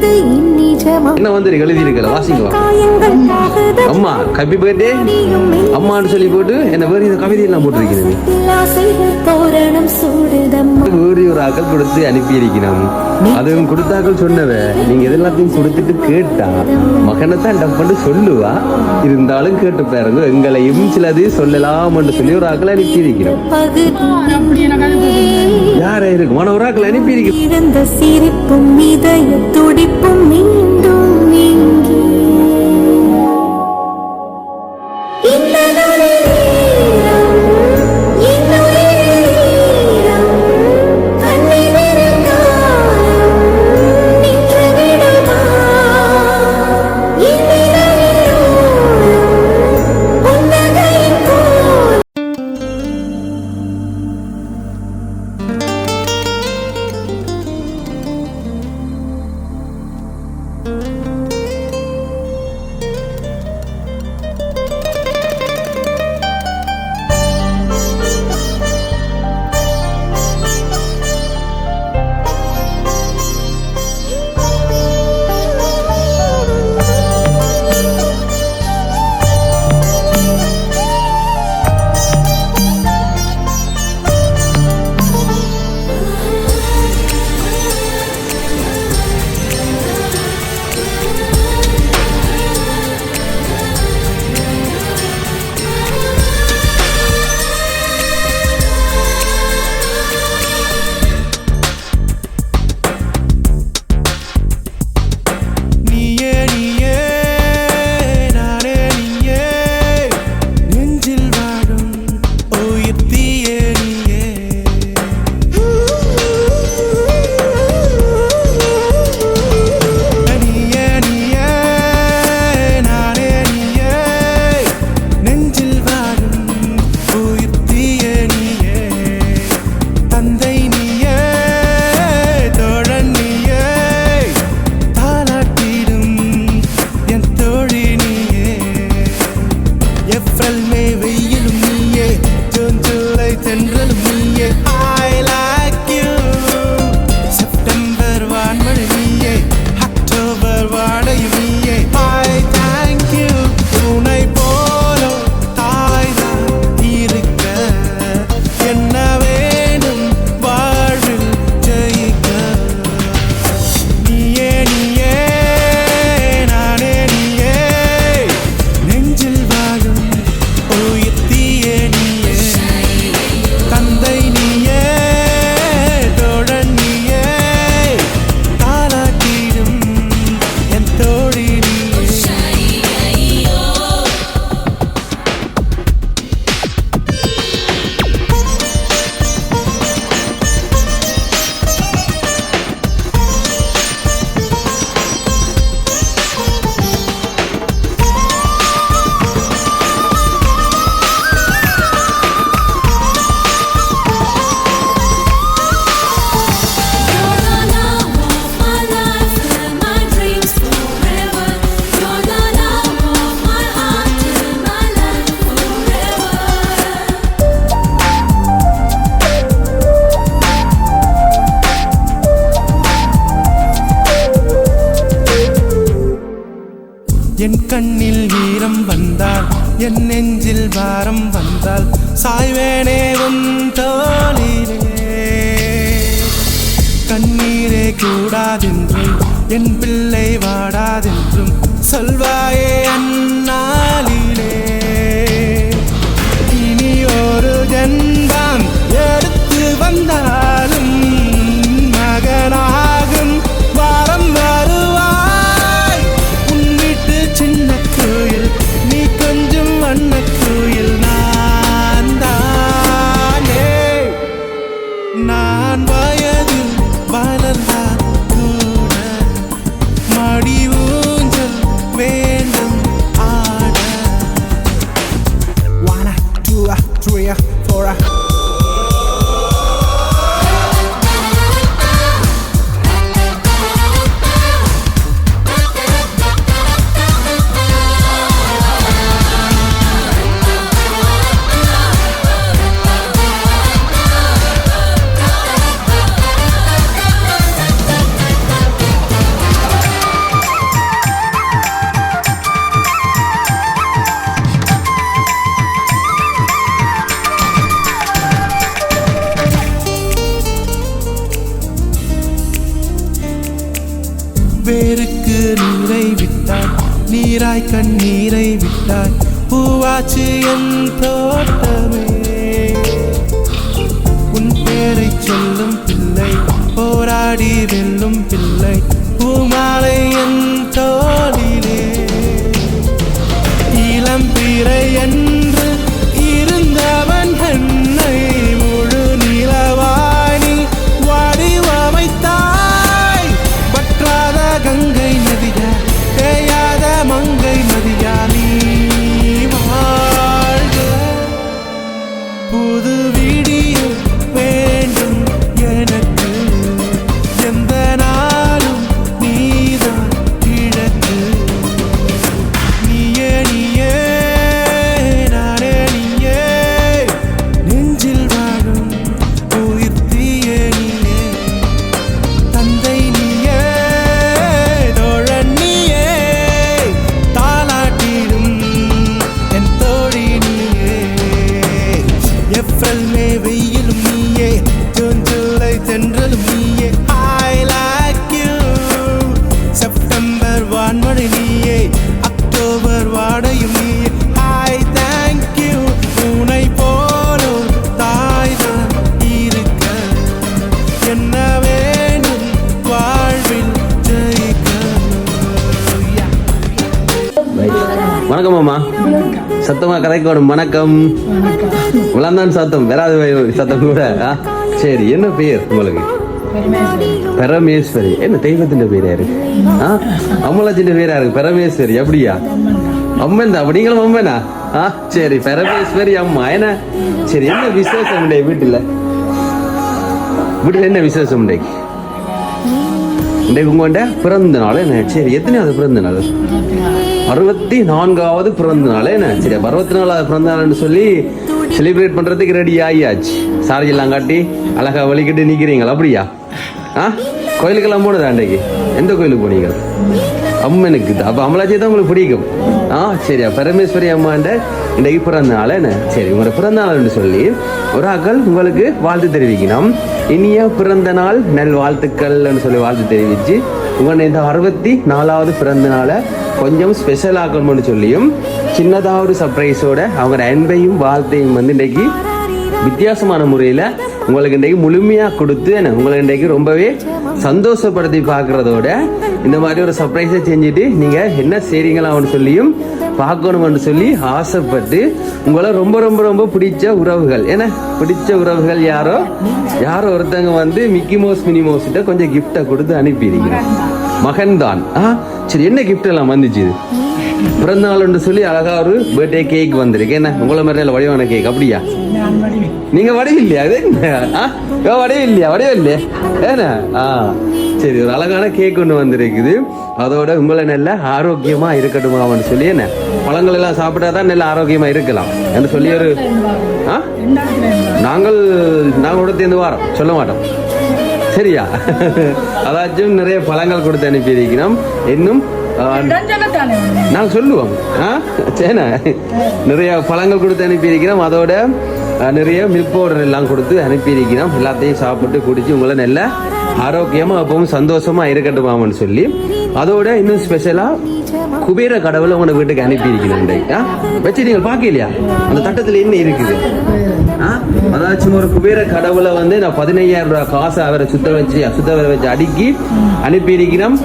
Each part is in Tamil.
வந்தது இந்நிஜமா என்ன வந்து எழுதி இருக்கல வாசிங்க காயங்கள் ஆகுத அம்மா ஹாப்பி பர்த்டே அம்மான்னு சொல்லி போட்டு என்ன வேறு இந்த கவிதையெல்லாம் சூடுதம்மா. வேறு ஒரு ஆக்கள் கொடுத்து அனுப்பி இருக்கணும் அதுவும் கொடுத்தாக்கள் சொன்னவ நீங்க இதெல்லாத்தையும் கொடுத்துட்டு கேட்டா மகனை தான் டப் பண்ணி சொல்லுவா. இருந்தாலும் கேட்டு பாருங்க எங்களையும் சிலது சொல்லலாம்னு சொல்லி ஒரு ஆக்கள் அனுப்பி இருக்கிறோம் பகுதி யாரே இருக்கு? மனோராக்கள் அனுப்பி இருக்கு இருந்த சிரிப்பும் இதய துடிப்பும் மீண்டும் என் கண்ணில் வீரம் வந்தால் என் நெஞ்சில் வாரம் வந்தால் சாய்வேனே உன் தோளிலே. கண்ணீரே கூடாதென்றும் என் பிள்ளை வாடாதென்றும் சொல்வாயே அந்நாளிலே. இனி ஒரு ஜென்மம் எடுத்து வந்தார் என் தோட்டமே உன் பேரை சொல்லும் பிள்ளை போராடி வெல்லும் பிள்ளை பூமாலை விடியும் சத்தமா வணக்கம். உளந்தான் சத்தம் வராது சத்தம் கூட. ஆ? சரி என்ன பேர் உங்களுக்கு? பரமேஸ்வரி. என்ன தெய்வத்தின் பேர் யாரு? ஆ அம்மலாச்சின் பேர் யாரு? பரமேஸ்வரி அப்படியா? அம்மன் தான் நீங்களும் அம்மனா? ஆ சரி பரமேஸ்வரி அம்மா என்ன? சரி என்ன விசேஷம் உண்டே வீட்டில்? வீட்டில் என்ன விசேஷம் உண்டைக்கு இன்றைக்கு உங்கள்கிட்ட பிறந்த நாள் என்ன? சரி எத்தனையாவது பிறந்த நாள்? அறுபத்தி நான்காவது பிறந்த நாள் என்ன? சரி அறுபத்தி நாலாவது பிறந்த நாள்னு சொல்லி செலிப்ரேட் பண்ணுறதுக்கு ரெடி ஆகியாச்சு சார்ஜ் எல்லாம் காட்டி அழகா வலிக்கிட்டு நிற்கிறீங்களா அப்படியா? ஆ? கோயிலுக்கெல்லாம் போனதா அன்றைக்கு எந்த கோயிலுக்கு போனீங்க? அம்மனுக்கு அப்போ அப்ப அமலாச்சி தான் உங்களுக்கு பிடிக்கும். ஆ சரியா பரமேஸ்வரி அம்மாண்ட இன்றைக்கு பிறந்த நாள் என்ன? சரி உங்களோட பிறந்த நாள்னு சொல்லி ஒரு ஆக்கள் உங்களுக்கு வாழ்த்து தெரிவிக்கணும். இனிய பிறந்த நாள் நல் வாழ்த்துக்கள்னு சொல்லி வாழ்த்து தெரிவித்து உங்கள் இந்த அறுபத்தி நாலாவது பிறந்த நாளை கொஞ்சம் ஸ்பெஷல் ஆக்கணும்னு சொல்லியும் சின்னதாக ஒரு சர்ப்ரைஸோட அவங்க அன்பையும் வாழ்த்தையும் வந்து இன்றைக்கு வித்தியாசமான முறையில் உங்களுக்கு இன்றைக்கு முழுமையாக கொடுத்து என்ன உங்களை இன்றைக்கு ரொம்பவே சந்தோஷப்படுத்தி பார்க்குறதோட இந்த மாதிரி ஒரு சர்ப்ரைஸை செஞ்சுட்டு நீங்கள் என்ன செய்றீங்களான்னு சொல்லியும் பார்க்கணும்னு சொல்லி ஆசைப்பட்டு உங்களை ரொம்ப ரொம்ப ரொம்ப பிடிச்ச உறவுகள். ஏன்னா பிடிச்ச உறவுகள் யாரோ? யாரோ ஒருத்தங்க வந்து மிக்கி மோஸ் மினி மோஸ்கிட்ட கொஞ்சம் கிஃப்டை கொடுத்து அனுப்பிடுங்க மகன் தான் ஆ? சரி என்ன கிஃப்ட் எல்லாம் வந்துச்சு இது பிறந்த நாள்னு சொல்லி அழகா ஒரு பர்த்டே கேக் வந்திருக்கு. என்ன? உங்களை மாதிரி நல்ல வடிவான கேக் அப்படியா? நீங்க வடிவில்லையா? அது என்ன? வடிவு இல்லையா வடிவு இல்லையா ஏன்னா ஆ. சரி ஒரு அழகான கேக் ஒன்று வந்திருக்குது. அதோட உங்களை நல்ல ஆரோக்கியமா இருக்கட்டுமான்னு சொல்லி என்ன? பழங்கள் எல்லாம் சாப்பிட்டா தான் நல்ல ஆரோக்கியமா இருக்கலாம் என்று சொல்லி ஒரு ஆ? நாங்கள் நாங்களோட சேர்ந்து வாரம். சொல்ல மாட்டோம். சரியா? அதாச்சும் நிறைய பழங்கள் கொடுத்து அனுப்பியிருக்கிறோம். இன்னும் நாங்கள் சொல்லுவோம். ஆ சரிண்ணா நிறைய பழங்கள் கொடுத்து அனுப்பியிருக்கிறோம். அதோட நிறைய மில்க் பவுடர் எல்லாம் கொடுத்து அனுப்பியிருக்கிறோம். எல்லாத்தையும் சாப்பிட்டு குடிச்சு உங்களை நல்ல ஆரோக்கியமா எப்பவும் சந்தோஷமா இருக்கட்டுமாமன்னு சொல்லி அதோட இன்னும் ஸ்பெஷலா குபேர கடவுளை உங்களை வீட்டுக்கு அனுப்பியிருக்கிறேன்? வச்சு நீங்கள் பார்க்கலையா? அந்த தட்டத்தில் என்ன இருக்குது? அதாச்சும் ஒரு குபேர கடவுளை வந்து நான் பதினையாயிரம் ரூபாய் காசை அவரை சுத்த வச்சு சுத்த வச்சு அடுக்கி அனுப்பி இருக்கிறோம்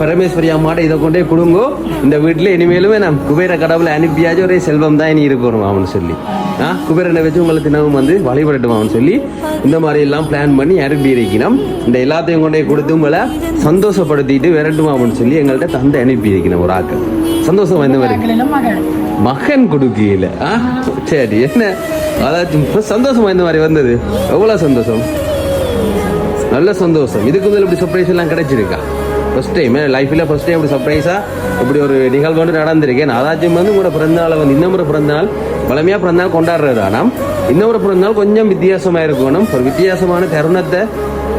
பரமேஸ்வரி அம்மாட்ட இதை கொண்டே கொடுங்கோ. இந்த வீட்டில் இனிமேலுமே நான் குபேர கடவுளை அனுப்பியாச்சும் ஒரே செல்வம் தான் இனி இருக்கணும் அவனு சொல்லி. ஆ? குபேரனை வச்சு உங்களுக்கு தினமும் வந்து வழிபடட்டும் சொல்லி. இந்த மாதிரி எல்லாம் பிளான் பண்ணி அனுப்பி இருக்கிறோம் இந்த எல்லாத்தையும் கொண்டே கொடுத்து உங்களை சந்தோஷப்படுத்திட்டு விரட்டுமா அப்படின்னு சொல்லி எங்கள்கிட்ட தந்தை அனுப்பி இருக்கணும் ஒரு ஆக்கள் சந்தோஷம் இந்த மாதிரி மகன் கொடுக்கல ஆ சரி என்ன? அதாச்சும் சந்தோஷமா இந்த மாதிரி வந்தது? எவ்வளவு சந்தோஷம்? நல்ல சந்தோஷம். இதுக்கு முதல்ல இப்படி சர்ப்ரைஸ் எல்லாம் கிடைச்சிருக்கா? ஃபர்ஸ்ட் டைம் லைஃப்ல ஃபர்ஸ்ட் டைம் இப்படி சர்ப்ரைஸா இப்படி ஒரு நிகழ்வு வந்து நடந்திருக்கேன் அதாச்சும் வந்து உங்களோட பிறந்தநாளை வந்து இன்னும் முறை பிறந்தநாள் பழமையாக பிறந்தநாள் கொண்டாடுறது ஆனால் இன்னும் முறை பிறந்தநாள் கொஞ்சம் வித்தியாசமாக இருக்கணும். ஒரு வித்தியாசமான தருணத்தை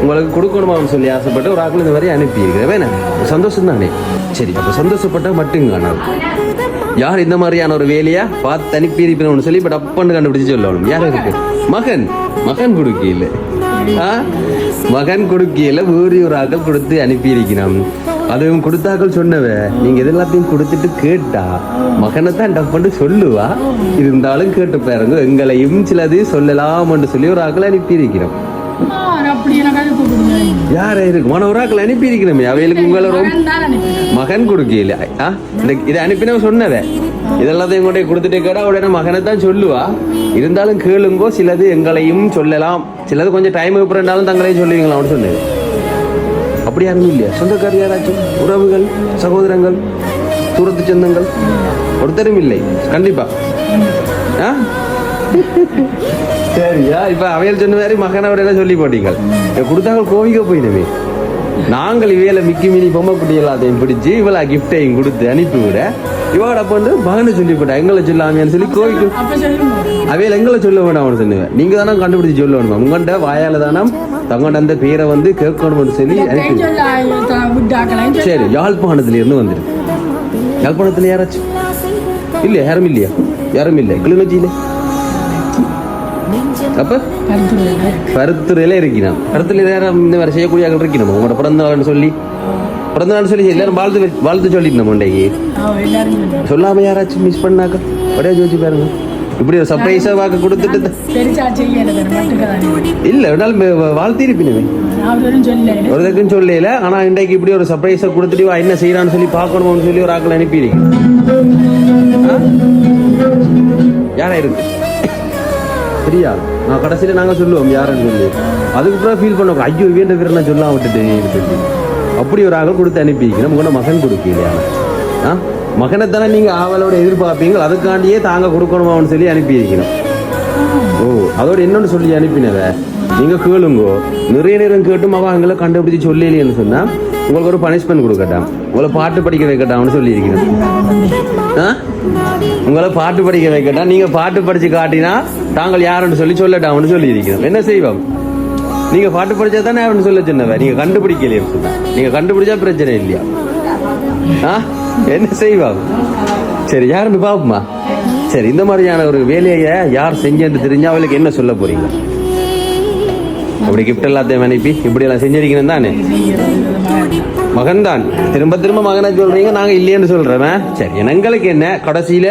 உங்களுக்கு கொடுக்கணுமான்னு சொல்லி ஆசைப்பட்டு ஒரு ஆக்கள் இந்த மாதிரி அனுப்பியிருக்கிறேன். வேணா சந்தோஷம் தானே? சரி அப்போ சந்தோஷப்பட்டா மட்டும் காணாது. யார் இந்த மாதிரியான ஒரு வேலையா? பார்த்து அனுப்பியிருப்பேன்னு சொல்லி பட் அப்பன்னு கண்டுபிடிச்சு சொல்லணும். யார் இருக்கு? மகன். மகன் கொடுக்கல மகன் கொடுக்கையில வேறு ஒரு ஆக்கள் கொடுத்து அனுப்பியிருக்கிறான் அதுவும் கொடுத்தாக்கள் சொன்னவ நீங்க இது எல்லாத்தையும் கொடுத்துட்டு கேட்டா மகனை தான் டப் சொல்லுவா. இருந்தாலும் கேட்டு பாருங்க எங்களையும் சிலது சொல்லலாம்னு சொல்லி ஒரு ஆக்களை அனுப்பி யார இருக்கு மன ஒரு ஆக்களை அனுப்பி இருக்கிறோமே அவைகளுக்கு உங்களை மகன் கொடுக்கல. இதை அனுப்பினவ சொன்னவ இதெல்லாத்தையும் கொண்டு கொடுத்துட்டு கேட்டா உடனே மகனை தான் சொல்லுவா? இருந்தாலும் கேளுங்கோ சிலது எங்களையும் சொல்லலாம். சிலது கொஞ்சம் டைம் இருந்தாலும் தங்களையும் சொல்லுவீங்களா? அவனு சொன்னது. அப்படி யாரும் இல்லையா? சொந்தக்காரர் யாராச்சும்? உறவுகள் சகோதரங்கள் தூரத்து சொந்தங்கள்? ஒருத்தரும் இல்லை. கண்டிப்பா. ஆ? சரியா? இப்ப அவையல் சொன்ன மாதிரி மகன் அவர் என்ன சொல்லி போட்டீங்க. கொடுத்தாங்க கோவிக்க போயிடுமே நாங்கள் இவையில மிக்கி மினி பொம்மை குட்டி எல்லாத்தையும் பிடிச்சு இவளா கிஃப்டையும் கொடுத்து அனுப்பி விட இவட வந்து மகனை சொல்லி போட்டா எங்களை சொல்லாமையான்னு சொல்லி கோவிக்கு அவையில எங்களை சொல்ல வேண்டாம் அவனு சொன்னுவேன். நீங்க தானே கண்டுபிடிச்சு சொல்ல வேணுமா உங்கள்கிட்ட வாயால தானே தங்கள்ட்ட அந்த பேரை வந்து கேட்கணும்னு சொல்லி அனுப்பி சரி யாழ்ப்பாணத்துல இருந்து வந்துருக்கு. யாழ்ப்பாணத்துல யாராச்சும் இல்லையா? யாரும் இல்லையா? யாரும் இல்லை. கிளிநொச்சியில? அப்போ? கருத்துறையில இருக்கிறான் கருத்துல யாரும் இந்த மாதிரி செய்யக்கூடிய ஆட்கள் இருக்கணும் உங்களோட பிறந்த நாள்னு சொல்லி பிறந்த நாள் சொல்லி எல்லாரும் வாழ்த்து வாழ்த்து சொல்லிட்டு மண்டைக்கு எல்லாரும் சொல்லாம யாராச்சும் மிஸ் பண்ணாக்க? ஒரே ஜோதிச்சு பாருங்க. இப்படி ஒரு சர்ப்ரைஸா வாக்கு கொடுத்துட்டு பெருசா செய்யறது மட்டும் இல்ல ஒரு நாள் வாழ்த்தி இருப்பினவே அவரும் சொல்லல. ஆனா இன்றைக்கு இப்படி ஒரு சர்ப்ரைஸை கொடுத்துட்டு வா, என்ன செய்யறான்னு சொல்லி பார்க்கணும்னு சொல்லி ஒரு ஆக்கள் அனுப்பிடுங்க யாரா இருக்கு சரியா நான் கடைசியில நாங்கள் சொல்லுவோம் யாருன்னு சொல்லி. அதுக்கு அப்புறம் ஃபீல் பண்ண ஐயோ வேண்ட வீரனை சொல்லாம் விட்டுட்டு அப்படி ஒரு ஆக்கள் கொடுத்து அனுப்பிக்கிறோம் உங்க மகன் கொடுக்கலையா? ஆ? மகனை தானே ஆவலோட எதிர்பார்ப்பீங்க. அதுக்காண்டியே தாங்க கொடுக்கணுமான்னு சொல்லி அனுப்பியிருக்கணும். ஓ அதோட இன்னொன்று சொல்லி அனுப்பினவ நீங்கள் கேளுங்கோ. நிறைய நேரம் கேட்டும் அவ எங்களை கண்டுபிடிச்சி சொல்லலையேன்னு சொன்னால் உங்களுக்கு ஒரு பனிஷ்மெண்ட் கொடுக்கட்டான். உங்களை பாட்டு படிக்க வைக்கட்டான்னு சொல்லியிருக்கணும். ஆ? உங்களை பாட்டு படிக்க வைக்கட்டா? நீங்க பாட்டு படிச்சு காட்டினா தாங்கள் யாருன்னு சொல்லி சொல்லட்டாம்னு சொல்லி இருக்கிறோம் என்ன செய்வோம்? நீங்க பாட்டு படிச்சா தானே அவனு சொல்ல சொன்னவ நீங்க கண்டுபிடிக்கலையே நீங்க கண்டுபிடிச்சா பிரச்சனை இல்லையா? ஆ? என்ன செய்வோம்? சரி யாருன்னு பாப்போமா? சரி இந்த மாதிரியான ஒரு வேலையை யார் செஞ்சேன்னு தெரிஞ்சா அவளுக்கு என்ன சொல்ல போறீங்க? அப்படி கிஃப்ட் எல்லாத்தையும் அனுப்பி இப்படி எல்லாம் செஞ்சிருக்கணும் தானே? மகன் தான் திரும்ப திரும்ப மகனை சொல்றீங்க நாங்க இல்லையேன்னு சொல்றேன் சரி எங்களுக்கு என்ன? கடைசியில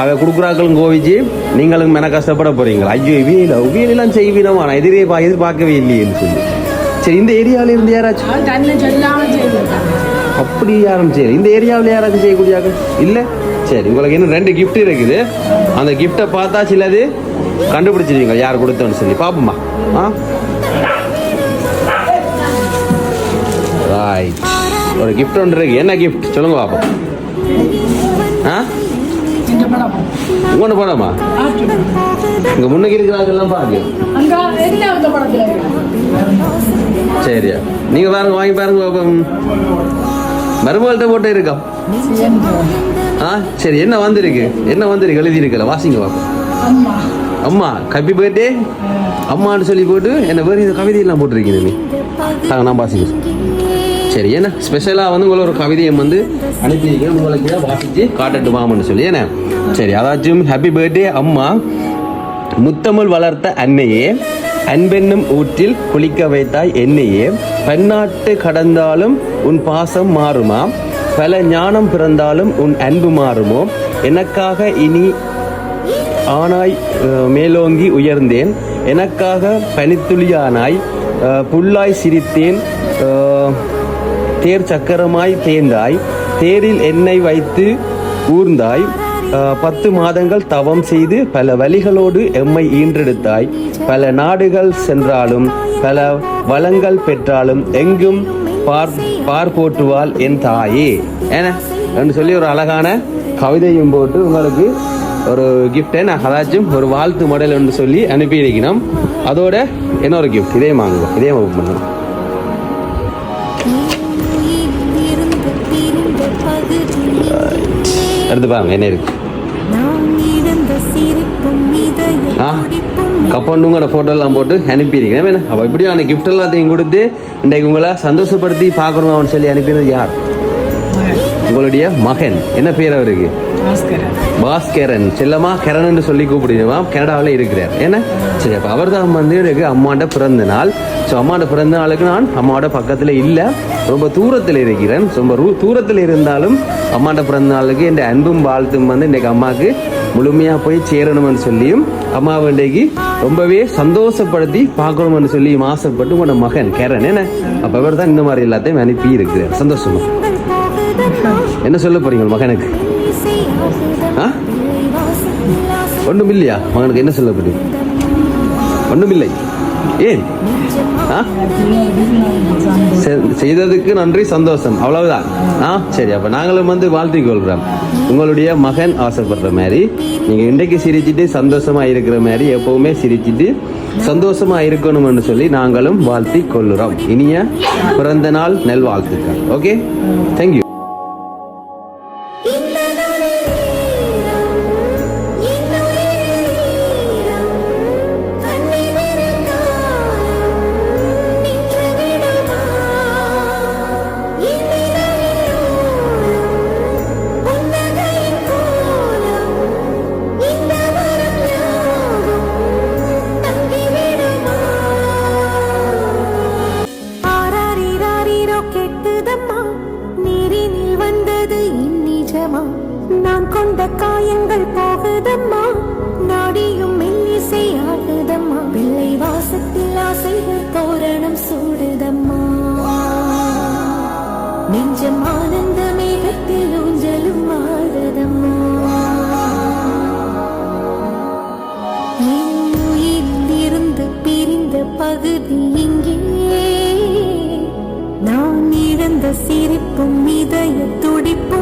அவ குடுக்குறாக்களும் கோவிச்சு நீங்களும் மென கஷ்டப்பட போறீங்களா ஐயோ இவியல இவியலாம் செய்வீனமா நான் எதிரே பா எதிர்பார்க்கவே இல்லையேன்னு சொல்லி. சரி இந்த ஏரியாவில இருந்து யாராச்சும்? அப்படி யாரும் சரி இந்த ஏரியாவில் யாராச்சும் செய்யக்கூடியாங்க இல்ல? சரி உங்களுக்கு இன்னும் ரெண்டு gift இருக்குது. அந்த கிஃப்டை பார்த்தா சிலது கண்டுபிடிச்சிருவீங்க யார் கொடுத்தோன்னு சொல்லி. பாப்போமா ஆ? ரைட் ஒரு gift ஒன்று இருக்கு. என்ன gift? சொல்லுங்க பாப்போம் ஆ? இந்த படம் இங்க முன்னுக்கு இருக்கிறாங்கெல்லாம் இருக்கு? சரியா. நீங்க பாருங்க வாங்கி பாருங்க பாப்போம் மருமகள்கிட்ட போட்டு இருக்கா? ஆ? சரி என்ன வந்திருக்கு? என்ன வந்திருக்கு? எழுதி இருக்கல வாசிங்க பாப்போம் அம்மா ஹாப்பி பர்த்டே அம்மான்னு சொல்லி போட்டு என்ன வேறு இந்த கவிதையெல்லாம் போட்டிருக்கீங்க நீ. நான் வாசிக்க சரி ஏன்னா ஸ்பெஷலாக வந்து உங்களை ஒரு கவிதையை வந்து அனுப்பியிருக்கேன். உங்களுக்கு வாசித்து காட்டட்டு வாமன்னு சொல்லி ஏன்னா சரி அதாச்சும் ஹாப்பி பர்த்டே அம்மா. முத்தமிழ் வளர்த்த அன்னையே அன்பென்னும் ஊற்றில் குளிக்க வைத்தாய் என்னையே. பன்னாட்டு கடந்தாலும் உன் பாசம் மாறுமா? பல ஞானம் பிறந்தாலும் உன் அன்பு மாறுமோ? எனக்காக இனி ஆனாய் மேலோங்கி உயர்ந்தேன். எனக்காக பனித்துளியானாய் புல்லாய் சிரித்தேன். தேர் சக்கரமாய் தேர்ந்தாய் தேரில் எண்ணெய் வைத்து ஊர்ந்தாய். பத்து மாதங்கள் தவம் செய்து பல வழிகளோடு எம்மை ஈன்றெடுத்தாய். பல நாடுகள் சென்றாலும் பல வளங்கள் பெற்றாலும் எங்கும் பார் பார் போட்டுவாள் என் தாயே. ஏன? என்று சொல்லி ஒரு அழகான கவிதையும் போட்டு உங்களுக்கு ஒரு கிஃப்டை நான் அதாச்சும் ஒரு வாழ்த்து மடல் என்று சொல்லி அனுப்பியிருக்கணும் அதோட என்ன ஒரு கிஃப்ட் இதே வாங்குவோம் இதே வகுப்பு பண்ணுவோம் எடுத்து பாருங்க என்ன இருக்கு? ஆ கப்பண்டுங்கிற ஃபோட்டோலாம் போட்டு அனுப்பியிருக்கேன் வேணும் அப்போ இப்படியான கிஃப்ட் எல்லாத்தையும் கொடுத்து இன்றைக்கு உங்களை சந்தோஷப்படுத்தி பார்க்கணும் அவன் சொல்லி அனுப்பினது யார்? உங்களுடைய மகன். என்ன பேர் அவருக்கு? பாஸ்கரன். செல்லமா கரண் என்று சொல்லி கூப்பிடுமா கனடாவில் இருக்கிறார். ஏன்னா சரி அப்போ அவர் தான் வந்து எனக்கு அம்மாண்ட பிறந்த நாள். ஸோ அம்மாண்ட பிறந்த நாளுக்கு நான் அம்மாவோட பக்கத்தில் இல்லை. ரொம்ப தூரத்தில் இருக்கிறேன். ரொம்ப ரூ தூரத்தில் இருந்தாலும் அம்மாண்ட பிறந்த நாளுக்கு என் அன்பும் வாழ்த்தும் வந்து இன்றைக்கு அம்மாவுக்கு முழுமையாக போய் சேரணும்னு சொல்லியும் அம்மாவை இன்றைக்கு ரொம்பவே சந்தோஷப்படுத்தி பார்க்கணும்னு சொல்லியும் ஆசைப்பட்டு உங்களோட மகன் கரண். என்ன? அப்போ அவர் தான் இந்த மாதிரி எல்லாத்தையும் அனுப்பி இருக்கிறார் சந்தோஷமா? என்ன சொல்ல போறீங்க மகனுக்கு? ஒன்றும் இல்லையா மகனுக்கு என்ன சொல்ல முடியும்? ஒன்றும் இல்லை ஏன்? ஆ? செ- செய்ததுக்கு நன்றி சந்தோஷம். அவ்வளவுதான். ஆ? சரி அப்போ நாங்களும் வந்து வாழ்த்தி கொள்கிறோம். உங்களுடைய மகன் ஆசைப்படுற மாதிரி நீங்கள் இன்றைக்கு சிரிச்சுட்டு சந்தோஷமா இருக்கிற மாதிரி எப்பவுமே சிரிச்சிட்டு சந்தோஷமா இருக்கணும்னு சொல்லி நாங்களும் வாழ்த்தி கொள்ளுறோம் இனிய பிறந்த நாள் நெல் வாழ்த்துக்கள் ஓகே தேங்க்யூ நெஞ்சம் ஆனந்த மேகத்தில் ஊஞ்சலும் ஆடுதம்மா இருந்து பிரிந்த பகுதி இங்கே. நான் இழந்த சிரிப்பும் இதய துடிப்பும்